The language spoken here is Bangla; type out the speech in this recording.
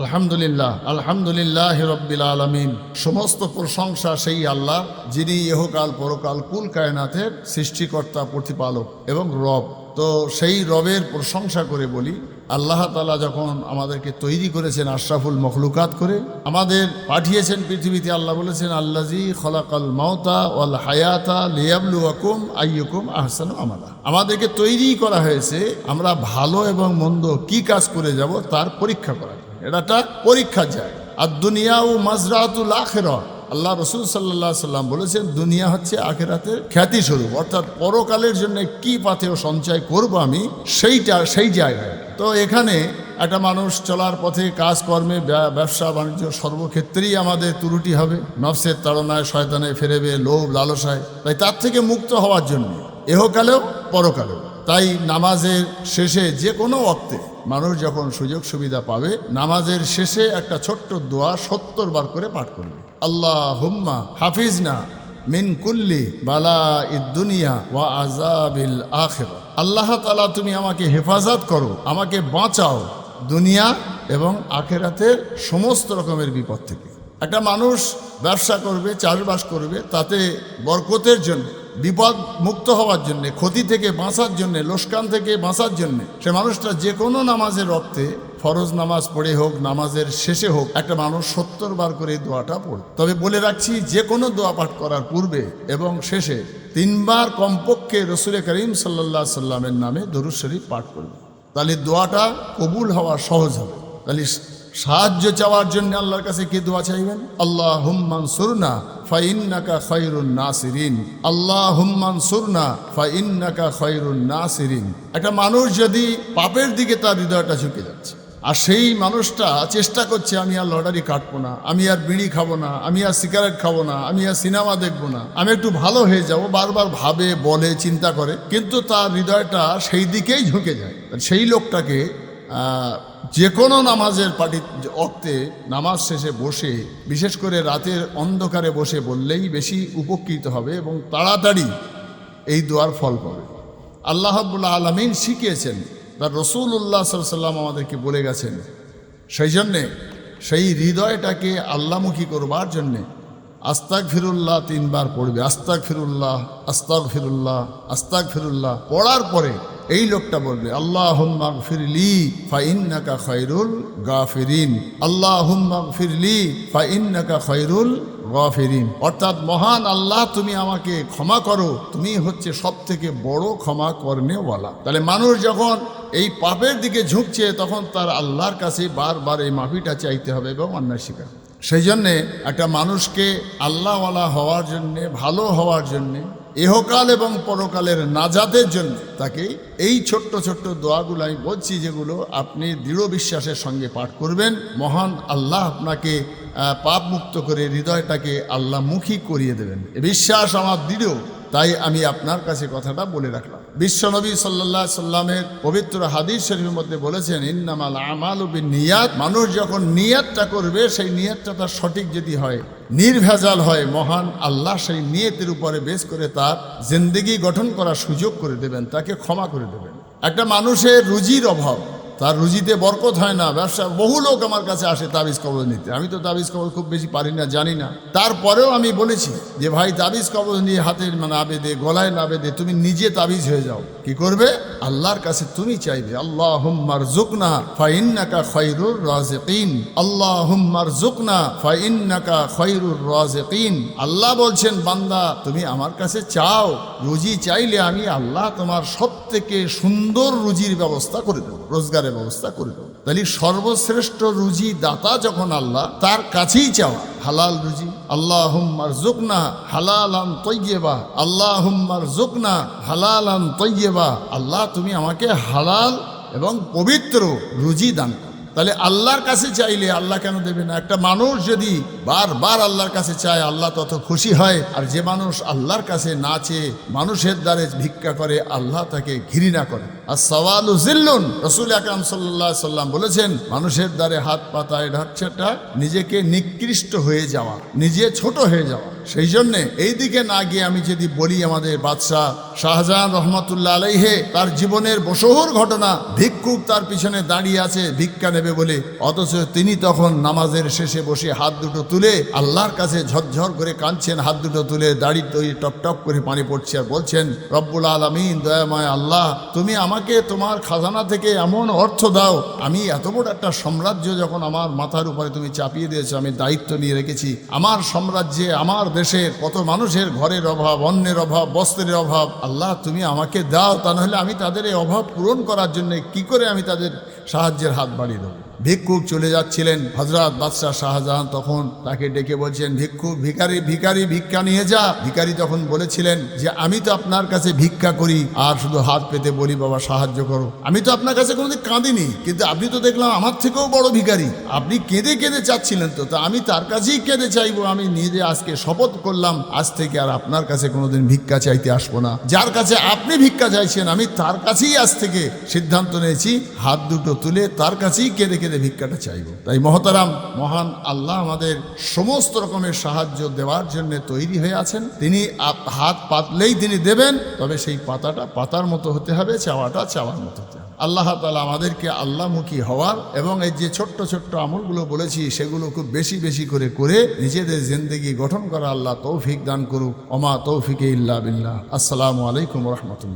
আলহামদুলিল্লাহ আলহামদুলিল্লাহ রব্বিল আলমিন। সমস্ত প্রশংসা সেই আল্লাহ, যিনি ইহকাল পরকাল কুল কায়নাথের সৃষ্টিকর্তা, প্রতিপালক এবং রব। তো সেই রবের প্রশংসা করে বলি, আল্লাহ তালা যখন আমাদেরকে তৈরি করেছেন আশরাফুল মখলুকাত করে, আমাদের পাঠিয়েছেন পৃথিবীতে আল্লাহ বলেছেন আল্লাজি খলাকাল মাওতা ওয়াল হায়াতা লিয়াবলু আকুম আইয়ুকুম আহসান আমালা। আমাদেরকে তৈরি করা হয়েছে, আমরা ভালো এবং মন্দ কি কাজ করে যাব তার পরীক্ষা করা। এটা একটা পরীক্ষার জায়গা। আর দুনিয়া ও মাজরাতুল আখেরা আল্লাহ রসুল সাল্লাহ সাল্লাম বলেছেন, দুনিয়া হচ্ছে আখেরাতের খ্যাতি স্বরূপ। অর্থাৎ পরকালের জন্য কি পাথেও সঞ্চয় করব আমি, সেইটা, সেই জায়গায়। তো এখানে একটা মানুষ চলার পথে, কাজকর্মে, ব্যা- ব্যবসা, বাণিজ্য সর্বক্ষেত্রেই আমাদের ত্রুটি হবে। নফসের তাড়নায় শয়তানে ফেরেবে, লোভ লালসায়। তাই তার থেকে মুক্ত হওয়ার জন্য এহকালেও পরকালেও। তাই নামাজের শেষে যে কোনো অক্তে মানুষ যখন সুযোগ সুবিধা পাবে, নামাজের শেষে একটা ছোট্ট দোয়া সত্তর বার করে পাঠ করবে। আল্লাহ হুম্মা হাফিজ না মিন কুল্লি বালা দুনিয়া ওয়া আজাবিল আখের। আল্লাহ তালা তুমি আমাকে হেফাজত করো, আমাকে বাঁচাও দুনিয়া এবং আখেরাতের সমস্ত রকমের বিপদ থেকে। একটা মানুষ ব্যবসা করবে, চাষবাস করবে, তাতে বরকতের জন্য বিপদ মুক্ত হওয়ার জন্যে, ক্ষতি থেকে বাঁচার জন্য লোসকান থেকে বাঁচার জন্য, সে মানুষটা যে কোনো নামাজের রক্তে ফরজ নামাজ পড়ে হোক, নামাজের শেষে হোক, একটা মানুষ সত্তর বার করে দোয়াটা পড়ে তবে বলে রাখছি, যে কোনো দোয়া পাঠ করার পূর্বে এবং শেষে তিনবার কমপক্ষে রসুল করিম সাল্লাহ সাল্লামের নামে দরুদ শরীফ পাঠ করবে তাহলে দোয়াটা কবুল হওয়া সহজ হবে। তাহলে সাহায্য চাওয়ার জন্য আল্লাহর কাছে কি দোয়া চাইবেন? আল্লাহ হুম্মান সুরনা ফাইন্নাকা খৈরুন নাসিরিন। আল্লাহ হুম্মান সুরনা ফাইন্নাকা খৈরুন নাসিরিন। একটা মানুষ যদি পাপের দিকে তার হৃদয়টা ঝুঁকে যাচ্ছে, আর সেই মানুষটা চেষ্টা করছে, আমি আর লটারি কাটবো না, আমি আর বিড়ি খাব না, আমি আর সিগারেট খাব না, আমি আর সিনেমা দেখব না, আমি একটু ভালো হয়ে যাব, বারবার ভাবে, বলে, চিন্তা করে, কিন্তু তার হৃদয়টা সেই দিকেই ঝুঁকে যায়। সেই লোকটাকে যে কোনো নামাজের পার্টি অক্তে নামাজ শেষে বসে, বিশেষ করে রাতের অন্ধকারে বসে বললেই বেশি উপকৃত হবে এবং তাড়াতাড়ি এই দোয়ার ফল পাবে। আল্লাহ আব্বুল্লাহ আলমিন শিখিয়েছেন, তার রসুল উল্লাহ সাল্লাম আমাদেরকে বলে গেছেন, সেই জন্যে, সেই হৃদয়টাকে আল্লামুখী করবার জন্যে আস্তাক ফিরুল্লাহ তিনবার পড়বে। আস্তাক ফিরুল্লাহ আস্তাক ফিরুল্লাহ আস্তাক ফিরুল্লাহ পড়ার পরে এই লোকটা বলবে আল্লাহ হুম্মাক ফিরলি ফাইন্নাকা খৈরুল গাফিরিন। আল্লাহ হুম্মাক ফিরলি ফাইন্নাকা খৈরুল গাফিরিন। অর্থাৎ মহান আল্লাহ, তুমি আমাকে ক্ষমা করো। তুমি হচ্ছে সব থেকে বড় ক্ষমা কর্মেওয়ালা। তাহলে মানুষ যখন এই পাপের দিকে ঝুঁকছে, তখন তার আল্লাহর কাছে বারবার এই মাফিটা চাইতে হবে এবং অন্যায় স্বীকার। সেই জন্যে একটা মানুষকে আল্লাহওয়ালা হওয়ার জন্যে, ভালো হওয়ার জন্যে এহকাল এবং পরকালের নাজাতের জন্য তাকে এই ছোট্ট ছোট্ট দোয়াগুলো আমি বলছি যেগুলো আপনি দৃঢ় বিশ্বাসের সঙ্গে পাঠ করবেন। মহান আল্লাহ আপনাকে পাপ মুক্ত করে হৃদয়টাকে আল্লাহমুখী করিয়ে দেবেন। বিশ্বাস আমার দৃঢ়, তাই আমি আপনার কাছে কথাটা বলে রাখলাম। বিশ্বনবী সাল্লাহ সাল্লামের পবিত্র হাদিস শরীফের মধ্যে বলেছেন, ইন্নামাল আমাল নিয়াত। মানুষ যখন নিয়াতটা করবে, সেই নিয়াতটা তার সঠিক যদি হয় নির্ভেজাল হয়, মহান আল্লাহ সেই নিয়তের উপরে বেশ করে তার জিন্দেগি গঠন করার সুযোগ করে দেবেন, তাকে ক্ষমা করে দেবেন। একটা মানুষের রুজির অভাব তার রুজিতে বরকত হয় না, ব্যবসা, বহু লোক আমার কাছে আসে তাবিজ কবজ নিতে। আমি তো তাবিজ কবজ খুব বেশি পারি না, জানি না। তারপরেও আমি বলেছি যে, ভাই, তাবিজ কবজ নিয়ে হাতের মানে আবেদে, গলায় বেঁধে তুমি নিজে তাবিজ হয়ে যাও। কি করবে? আল্লাহর কাছে তুমি চাইবে আল্লাহ হুম্মার জুকনা ফাইন্নাকা খৈরুর রাজেকিন আল্লাহ হুম্মার জুকনা ফাইন্নাকা খৈরুর রাজেকিন আল্লাহ বলছেন, বান্দা, তুমি আমার কাছে চাও, রুজি চাইলে আমি আল্লাহ তোমার সব থেকে সুন্দর রুজির ব্যবস্থা করে দেবো, রোজগারের ব্যবস্থা করে দেবো তাহলে সর্বশ্রেষ্ঠ রুজি দাতা যখন আল্লাহ, তার কাছেই চাওয়া, হালাল রুজি আল্লাহ হুম্মার হালাল আন তৈবা আল্লাহ জুকনা হালালান তৈবা আল্লাহ তুমি আমাকে হালাল এবং পবিত্র রুজি দান। তাহলে আল্লাহর কাছে চাইলে আল্লাহ কেন দেবে না? একটা মানুষ যদি বারবার আল্লাহর কাছে চায়, আল্লাহ তত খুশি হয়। আর যে মানুষ আল্লাহর কাছে না চেয়ে মানুষের দ্বারে ভিক্ষা করে, আল্লাহ তাকে ঘৃণা করে। আর সওয়ালু জিল্লুন, রসুল আকরাম সাল্লাহ সাল্লাম বলেছেন, মানুষের দ্বারে হাত পাতা এটা নিজেকে নিকৃষ্ট হয়ে যাওয়া, নিজে ছোট হয়ে যাওয়া। সেই জন্যে এই দিকে না গিয়ে আমি যদি বলি আমাদের বাদশাহ শাহজাহান রহমতুল্লাহ আলাইহে, তার জীবনের বসহুর ঘটনা, ভিক্ষুক তার পিছনে দাঁড়িয়ে আছে, ভিক্ষা নেবে বলে, অথচ তিনি তখন নামাজের শেষে বসে হাত দুটো তুলে আল্লাহর কাছে ঝরঝর করে কাঁদছেন, হাত দুটো তুলে দাড়ি তৈরি টপ টপ করে পানি পড়ছে আর বলছেন, রব্বুল আলমিন দয়াময় আল্লাহ, তুমি আমাকে তোমার খাজানা থেকে এমন অর্থ দাও। আমি এত বড় একটা সাম্রাজ্য যখন আমার মাথার উপরে তুমি চাপিয়ে দিয়েছ, আমি দায়িত্ব নিয়ে রেখেছি। আমার সাম্রাজ্যে, আমার দেশের কত মানুষের ঘরের অভাব অন্যের অভাব, বস্ত্রের অভাব, আল্লাহ তুমি আমাকে দাও। তা নাহলে আমি তাদের এই অভাব পূরণ করার জন্য কি করে আমি তাদের সাহায্যের হাত বাড়িয়ে দেবো। ভিক্ষুক চলে যাচ্ছিলেন হজরত বাদশাহ শাহজাহান তখন তাকে ডেকে বলছেন, ভিক্ষুক, ভিখারি ভিখারি, ভিক্ষা নিয়ে যা। ভিখারি তখন বলেছিলেন যে, আমি তো আপনার কাছে ভিক্ষা করি, আর শুধু হাত পেতে বলি, বাবা, সাহায্য করো। আমি তো আপনার কাছে কোনোদিন কাঁদিনি, কিন্তু আপনি তো দেখলাম আমার থেকেও বড় ভিখারি। আপনি কেঁদে কেঁদে চাচ্ছিলেন তো, তা আমি তার কাছেই কেঁদে চাইব। আমি নিজে আজকে শপথ করলাম, আজ থেকে আর আপনার কাছে কোনোদিন ভিক্ষা চাইতে আসব না। যার কাছে আপনি ভিক্ষা চাইছেন, আমি তার কাছেই আজ থেকে সিদ্ধান্ত নিয়েছি, হাত দুটো তুলে তার কাছেই কেঁদে কেঁদে ভিক্ষাটা চাইব। তাই মহতারাম, মহান আল্লাহ আমাদের সমস্ত রকমের সাহায্য দেওয়ার জন্য তৈরি হয়ে আছেন। তিনি হাত পাতলেই তিনি দেবেন, তবে সেই পাতাটা পাতার মতো হতে হবে, চাওয়াটা চাওয়ার মতো হতে আল্লাহ তালা আমাদেরকে আল্লাহমুখী হওয়ার এবং এই যে ছোট্ট ছোট্ট আমলগুলো বলেছি, সেগুলো খুব বেশি বেশি করে করে নিজেদের জিন্দগি গঠন করা আল্লাহ তৌফিক দান করুক। অমা তৌফিকে ইল্লা বিল্লাহ। আসসালামু আলাইকুম রহমতুল্লাহ।